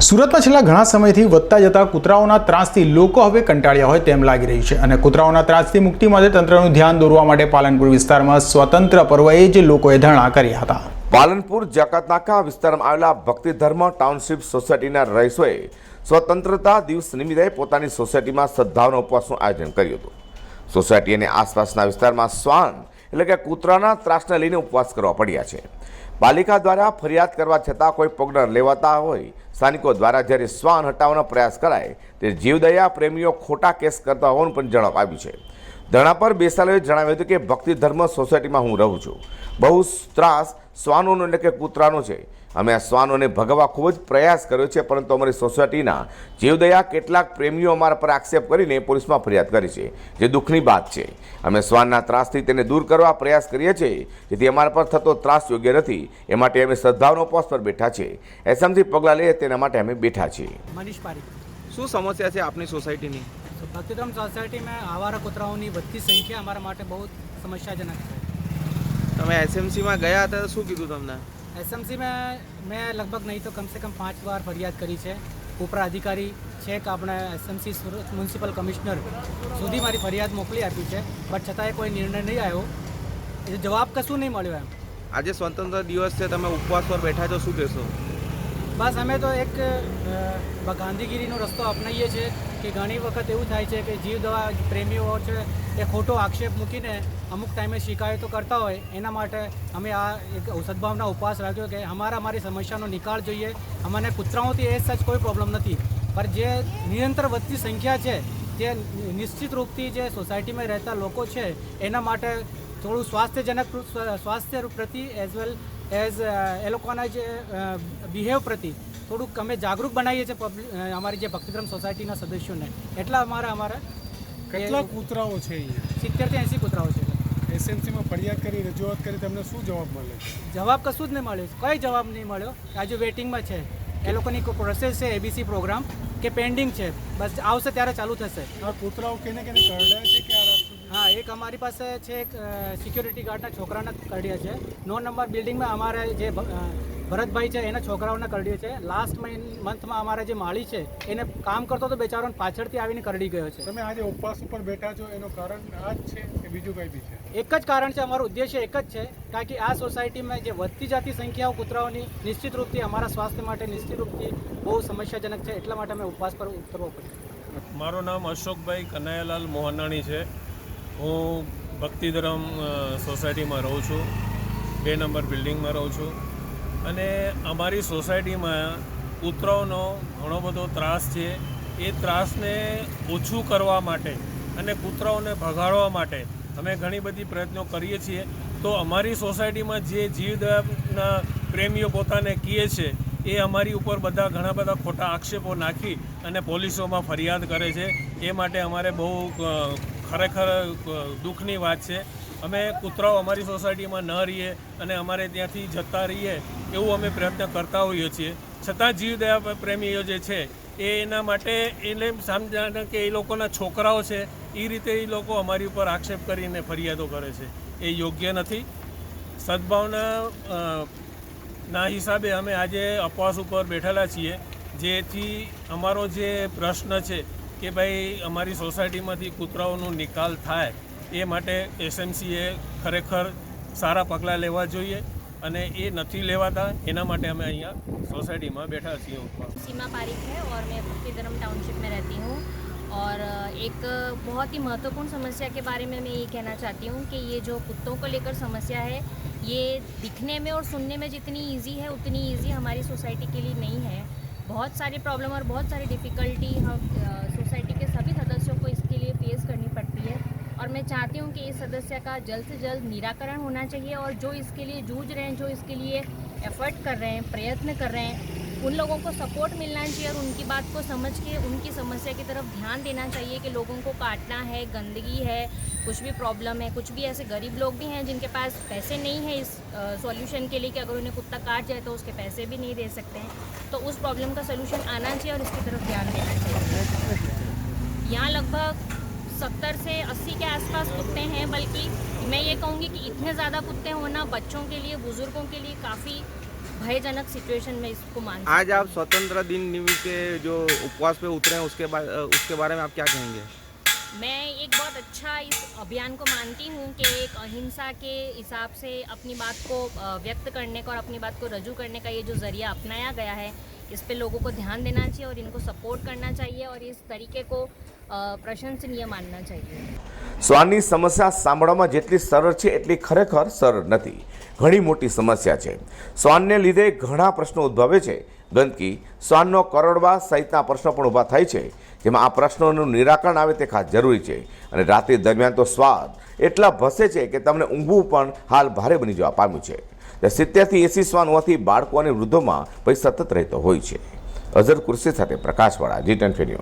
સુરતમાં છેલ્લા ઘણા સમયથી વધતા જતા કૂતરાઓના ત્રાસથી લોકો હવે કંટાળ્યા હોય તેમ લાગી રહ્યું છે અને કૂતરાઓના ત્રાસથી મુક્તિ માટે તંત્રનું ધ્યાન દોરવા માટે પાલનપુર વિસ્તારમાં સ્વતંત્ર પર્વએ જ લોકોએ ધરણા કર્યા હતા. પાલનપુર, જકાતનાકા વિસ્તારમાં આવેલા ભક્તિ ધર્મ ટાઉનશીપ સોસાયટીના રહીશોએ સ્વતંત્રતા દિવસ નિમિત્તે પોતાની સોસાયટીમાં સદ્ભાવના ઉપવાસનું આયોજન કર્યું હતું. સોસાયટી અને આસપાસના વિસ્તારમાં શ્વાન એટલે કે કૂતરાના ત્રાસને લઈને ઉપવાસ કરવા પડ્યા છે. પાલિકા દ્વારા ફરિયાદ કરવા છતાં કોઈ પગલાં લેવાતા હોય સ્થાનિકો દ્વારા જ્યારે શ્વાન હટાવવાનો પ્રયાસ કરાય તે જીવદયા પ્રેમીઓ ખોટા કેસ કરતા હોવાનું પણ જણાવ આવ્યું છે. ધરણા બેસાલોએ જણાવ્યું હતું કે ભક્તિ ધર્મ સોસાયટીમાં હું રહું છું. બહુ ત્રાસ શ્વાનોનો એટલે કે કૂતરાનો છે. અમે આ શ્વાનોને ભગવા ખૂબ જ પ્રયાસ કર્યો છે, પરંતુ અમારી સોસાયટીના જીવદયા કેટલાક પ્રેમીઓ અમારા પર આક્ષેપ કરીને પોલીસમાં ફરિયાદ કરી છે, જે દુઃખની વાત છે. અમે શ્વાનના ત્રાસથી તેને દૂર કરવા પ્રયાસ કરીએ છીએ, જેથી અમારા પર થતો ત્રાસ યોગ્ય નથી. એ માટે અમે સદભાવનો ઉપવાસ પર બેઠા છે એસએમસી પગલાં લઈએ તેના માટે અમે બેઠા છીએ. મનીષ પારી શું સમસ્યા છે આપની સોસાયટીની? તો ભક્તિધામ સોસાયટીમાં આવારા કૂતરાઓની વધતી સંખ્યા અમારા માટે બહુ સમસ્યાજનક છે. તમે એસએમસીમાં ગયા હતા શું કીધું તમને? એસએમસીમાં મેં લગભગ નહીં તો કમસે કમ પાંચ વાર ફરિયાદ કરી છે. ઉપરા અધિકારી છેક આપણે એસએમસી સુરત મ્યુનિસિપલ કમિશનર સુધી મારી ફરિયાદ મોકલી આપી છે. બટ છતાંય કોઈ નિર્ણય નહીં આવ્યો. એ જવાબ કશું નહીં મળ્યો એમ. આજે સ્વતંત્ર દિવસ છે તમે ઉપવાસ પર બેઠા છો શું કહેશો? બસ અમે તો એક ગાંધીગીરીનો રસ્તો અપનાવીએ છીએ કે ઘણી વખત એવું થાય છે કે જીવ દવા પ્રેમીઓ છે એ ખોટો આક્ષેપ મૂકીને અમુક ટાઈમે શિકાયતો કરતા હોય, એના માટે અમે આ એક સદભાવના ઉપવાસ રાખ્યો કે અમારા, અમારી સમસ્યાનો નિકાલ જોઈએ. અમને કૂતરાઓથી એ સચ કોઈ પ્રોબ્લેમ નથી. પણ જે નિરંતર વધતી સંખ્યા છે, જે નિશ્ચિત રૂપથી જે સોસાયટીમાં રહેતા લોકો છે, એના માટે થોડું સ્વાસ્થ્યજનક સ્વાસ્થ્ય પ્રતિ એઝ વેલ એઝ એ લોકોના જે બિહેવ પ્રતિ થોડુંક અમે જાગૃત બનાવીએ છીએ પબ્લિક અમારી જે ભક્તિક્રમ સોસાયટીના સદસ્યોને. એટલા અમારા અમારા કેટલા કૂતરાઓ છે સિત્તેર સિત્તેરથી એંસી કૂતરાઓ છે. એસએમસીમાં ફરિયાદ કરી રજૂઆત કરી તમને શું જવાબ મળે જવાબ કશું જ નહીં મળ્યો કઈ જવાબ નહીં મળ્યો? આજે વેટિંગમાં છે. એ લોકોની કોઈ પ્રોસેસ છે એબીસી પ્રોગ્રામ કે પેન્ડિંગ છે? બસ આવશે ત્યારે ચાલુ થશે. કૂતરાઓ કેને કેને કરડ્યા છે કે એક અમારી પાસે છે એક સિક્યોરિટી ગાર્ડના છોકરાના કરડ્યા છે. નો નંબર બિલ્ડિંગમાં અમારે જે ભરતભાઈ છે એના છોકરાઓના કરડ્યા છે. લાસ્ટ મંથમાં અમારા જે માળી છે એને કામ કરતો તો બેચારો પાછળથી આવીને કરડી ગયો છે. તમે આજે ઉપવાસ ઉપર બેઠા છો એનું કારણ આ જ છે કે બીજું કંઈ બી છે? એક જ કારણ છે અમારો ઉદ્દેશ્ય એક જ છે કારણ કે આ સોસાયટીમાં જે વધતી જતી સંખ્યાઓ કૂતરાઓની નિશ્ચિત રૂપથી અમારા સ્વાસ્થ્ય માટે નિશ્ચિત રૂપથી બહુ સમસ્યાજનક છે એટલા માટે અમે ઉપવાસ પર ઉતરવો પડ્યો મારું નામ અશોકભાઈ કનૈયાલાલ મોહનાણી છે. હું ભક્તિધરમ સોસાયટીમાં રહું છું. બે નંબર બિલ્ડિંગમાં રહું છું. અને અમારી સોસાયટીમાં કૂતરાઓનો ઘણો બધો ત્રાસ છે. એ ત્રાસને ઓછું કરવા માટે અને કૂતરાઓને ભગાડવા માટે અમે ઘણી બધી પ્રયત્નો કરીએ છીએ. તો અમારી સોસાયટીમાં જે જીવદયાના પ્રેમીઓ પોતાને કહે છે, એ અમારી ઉપર બધા ઘણા બધા ખોટા આક્ષેપો નાખી અને પોલીસોમાં ફરિયાદ કરે છે. એ માટે અમારે બહુ ખરેખર દુઃખની વાત છે. અમે કૂતરાઓ અમારી સોસાયટીમાં ન રહીએ અને અમારે ત્યાંથી જતા રહીએ એવું અમે પ્રયત્ન કરતા હોઈએ છીએ. છતાં જીવદયા પ્રેમીઓ જે છે, એ એના માટે એને સમજાને કે એ લોકોના છોકરાઓ છે એ રીતે એ લોકો અમારી ઉપર આક્ષેપ કરીને ફરિયાદો કરે છે. એ યોગ્ય નથી. સદભાવના ના હિસાબે અમે આજે અપવાસ ઉપર બેઠેલા છીએ. જેથી અમારો જે પ્રશ્ન છે કે ભાઈ અમારી સોસાયટીમાંથી કૂતરાઓનો નિકાલ થાય એ માટે એસએમસીએ ખરેખર સારા પગલાં લેવા જોઈએ અને એ નથી લેવાતા એના માટે અમે અહીંયા સોસાયટીમાં બેઠા છીએ ઉપવાસ सीमा पारिक है और मैं भक्ति धर्म टाउनशिप में रहती हूँ और एक बहुत ही महत्वपूर्ण समस्या के बारे में मैं ये कहना चाहती हूँ कि ये जो कुत्तों को लेकर समस्या है ये दिखने में और सुनने में जितनी इजी है उतनी इजी हमारी सोसाइटी के लिए नहीं है बहुत सारी प्रॉब्लम और बहुत सारी डिफ़िकल्टी हम मैं चाहती हूँ कि इस सदस्य का जल्द से जल्द निराकरण होना चाहिए और जो इसके लिए जूझ रहे हैं, जो इसके लिए एफर्ट कर रहे हैं, प्रयत्न कर रहे हैं, उन लोगों को सपोर्ट मिलना चाहिए और उनकी बात को समझ के, उनकी समस्या की तरफ़ ध्यान देना चाहिए कि लोगों को काटना है, गंदगी है, कुछ भी प्रॉब्लम है, कुछ भी ऐसे गरीब लोग भी हैं जिनके पास पैसे नहीं है इस सॉल्यूशन के लिए कि अगर उन्हें कुत्ता काट जाए तो उसके पैसे भी नहीं दे सकते हैं। तो उस प्रॉब्लम का सोल्यूशन आना चाहिए और इसकी तरफ़ ध्यान देना चाहिए। यहाँ लगभग सत्तर से अस्सी के आसपास कुत्ते हैं बल्कि मैं ये कहूँगी कि इतने ज़्यादा कुत्ते होना बच्चों के लिए बुज़ुर्गों के लिए काफ़ी भयजनक सिचुएशन में इसको मान आज आप। स्वतंत्र दिन निमित्त के जो उपवास पे उतरे हैं उसके बाद उसके बारे में आप क्या कहेंगे मैं एक बहुत अच्छा इस अभियान को मानती हूँ कि एक अहिंसा के हिसाब से अपनी बात को व्यक्त करने का और अपनी बात को रजू करने का ये जो ज़रिया अपनाया गया है इस पे लोगों को ध्यान देना चाहिए और इनको सपोर्ट करना चाहिए और इस तरीके को अ, प्रशंसनीय मानना चाहिए શ્વાનની સમસ્યા સાંભળવામાં જેટલી સરળ છે એટલી ખરેખર સરળ નથી ઘણી મોટી સમસ્યા છે શ્વાનને લીધે ઘણા પ્રશ્નો ઉદ્ભવે છે ગંદકી શ્વાનનો કરોડવા સહિતના પ્રશ્નો પણ ઊભા થાય છે જેમાં આ પ્રશ્નોનું નિરાકરણ આવે તે ખાસ જરૂરી છે અને રાત્રિ દરમિયાન તો સ્વાદ એટલા ભસે છે કે તમને ઊંઘવું પણ હાલ ભારે બની જવા પામ્યું છે સિત્તેરથી એસી શ્વાન હોવાથી બાળકો અને વૃદ્ધોમાં ભય સતત રહેતો હોય છે. અઝર કુર્સી સાથે પ્રકાશવાળા જી ટેન ન્યૂઝ.